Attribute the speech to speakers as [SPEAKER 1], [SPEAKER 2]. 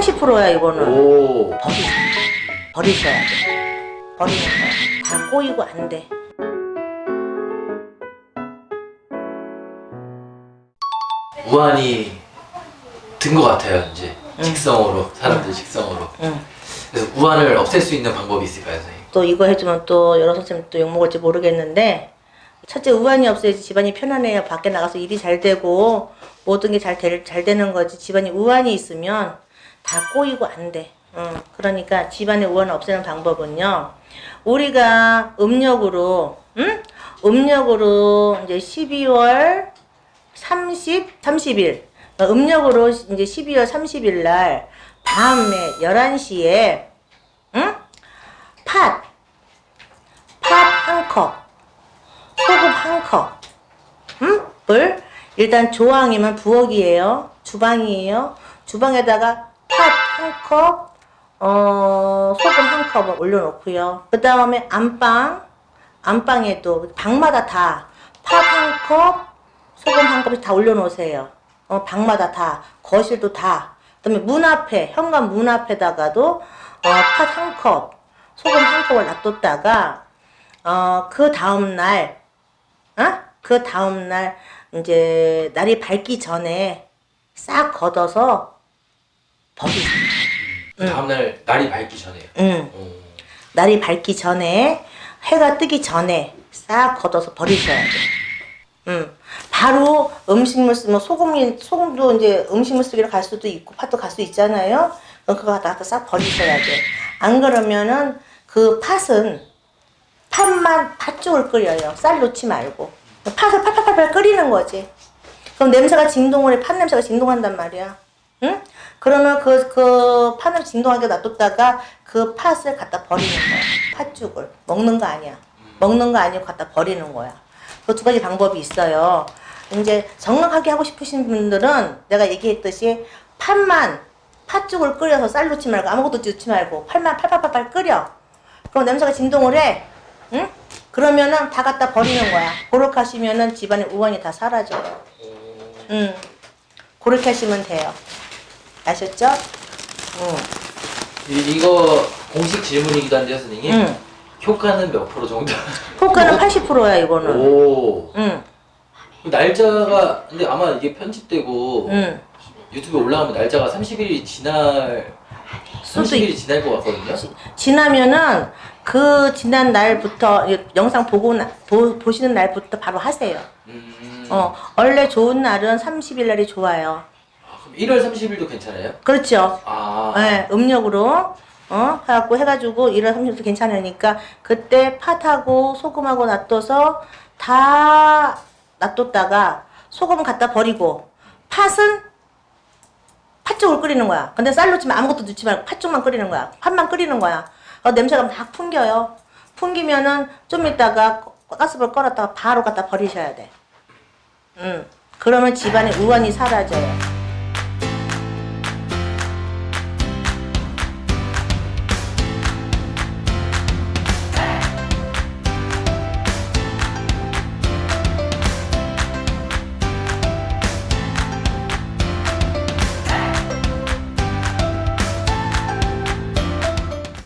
[SPEAKER 1] 80%야 이거는.
[SPEAKER 2] 오.
[SPEAKER 1] 버리 버리셔야 돼. 버리는 거야. 다 꼬이고 안 돼.
[SPEAKER 2] 우환이 든 것 같아요 이제
[SPEAKER 1] 응.
[SPEAKER 2] 직성으로 사람들 직성으로.
[SPEAKER 1] 응.
[SPEAKER 2] 그래서 우환을 없앨 수 있는 방법이 있을까요, 선생님?
[SPEAKER 1] 또 이거 해주면 또 여러 선생님 또 욕먹을지 모르겠는데 첫째 우환이 없어야지 집안이 편안해요. 밖에 나가서 일이 잘 되고 모든 게 잘 잘 되는 거지. 집안이 우환이 있으면 다 꼬이고 안 돼. 응. 그러니까 집안의 우환을 없애는 방법은요. 우리가 음력으로 응? 음력으로 이제 12월 30, 30일 음력으로 이제 12월 30일 날 밤에 11시에 응? 팥, 팥 한 컵, 소금 한 컵, 응? 을 일단 조항이면 부엌이에요. 주방이에요. 주방에다가 팥한 컵, 어, 소금 한 컵을 올려놓고요. 그 다음에 안방, 안방에도 방마다 다팥한 컵, 소금 한 컵씩 다 올려놓으세요. 어, 방마다 다, 거실도 다. 그 다음에 문 앞에, 현관 문 앞에다가도 어, 팥한 컵, 소금 한 컵을 놔뒀다가 어, 그 다음 날, 어? 그 다음 날 이제 날이 밝기 전에 싹 걷어서 버리세요.
[SPEAKER 2] 그 다음날 날이 밝기 전에요.
[SPEAKER 1] 응.
[SPEAKER 2] 오.
[SPEAKER 1] 날이 밝기 전에 해가 뜨기 전에 싹 걷어서 버리셔야 돼. 음. 바로 음식물 쓰면 소금이 소금도 이제 음식물 쓰기로 갈 수도 있고 팥도 갈 수 있잖아요. 그럼 그거 갖다가 싹 버리셔야 돼. 안 그러면은 그 팥은 팥만 팥죽을 끓여요. 쌀 넣지 말고 팥을 팔팔팔팔 끓이는 거지. 그럼 냄새가 진동을 해. 팥 냄새가 진동한단 말이야. 응? 그러면 그, 그 팥을 진동하게 놔뒀다가 그 팥을 갖다 버리는 거야. 팥죽을. 먹는 거 아니야. 먹는 거 아니고 갖다 버리는 거야. 그 두 가지 방법이 있어요. 이제 정확하게 하고 싶으신 분들은 내가 얘기했듯이 팥만, 팥죽을 끓여서 쌀 넣지 말고 아무것도 넣지 말고 팥만 팔팔팔팔 끓여. 그럼 냄새가 진동을 해. 응? 그러면은 다 갖다 버리는 거야. 그렇게 하시면은 집안의 우환이 다 사라져요. 응. 그렇게 하시면 돼요. 아셨죠? 응.
[SPEAKER 2] 이, 이거 공식 질문이기도 한데요, 선생님.
[SPEAKER 1] 응.
[SPEAKER 2] 효과는 몇 프로 정도?
[SPEAKER 1] 효과는 80%야, 이거는.
[SPEAKER 2] 오.
[SPEAKER 1] 응.
[SPEAKER 2] 날짜가 근데 아마 이게 편집되고
[SPEAKER 1] 응.
[SPEAKER 2] 유튜브에 올라가면 날짜가 30일이 지날
[SPEAKER 1] 수도
[SPEAKER 2] 30일이 지날 것 같거든요.
[SPEAKER 1] 지나면은 그 지난 날부터 이 영상 보고 나, 보, 보시는 날부터 바로 하세요.
[SPEAKER 2] 음.
[SPEAKER 1] 어, 원래 좋은 날은 30일 날이 좋아요.
[SPEAKER 2] 아, 그럼 1월 30일도 괜찮아요?
[SPEAKER 1] 그렇죠.
[SPEAKER 2] 아.
[SPEAKER 1] 네, 음력으로 어 해갖고 해가지고 1월 30일도 괜찮으니까 그때 팥하고 소금하고 놔둬서 다 놔뒀다가 소금 갖다 버리고 팥은 팥죽을 끓이는 거야. 근데 쌀 넣지 마 아무것도 넣지 말고 팥죽만 끓이는 거야. 팥만 끓이는 거야. 어, 냄새가 막 풍겨요. 풍기면은 좀 이따가 가스불 걸었다가 바로 갖다 버리셔야 돼. 음. 그러면 집안에 우환이 사라져요.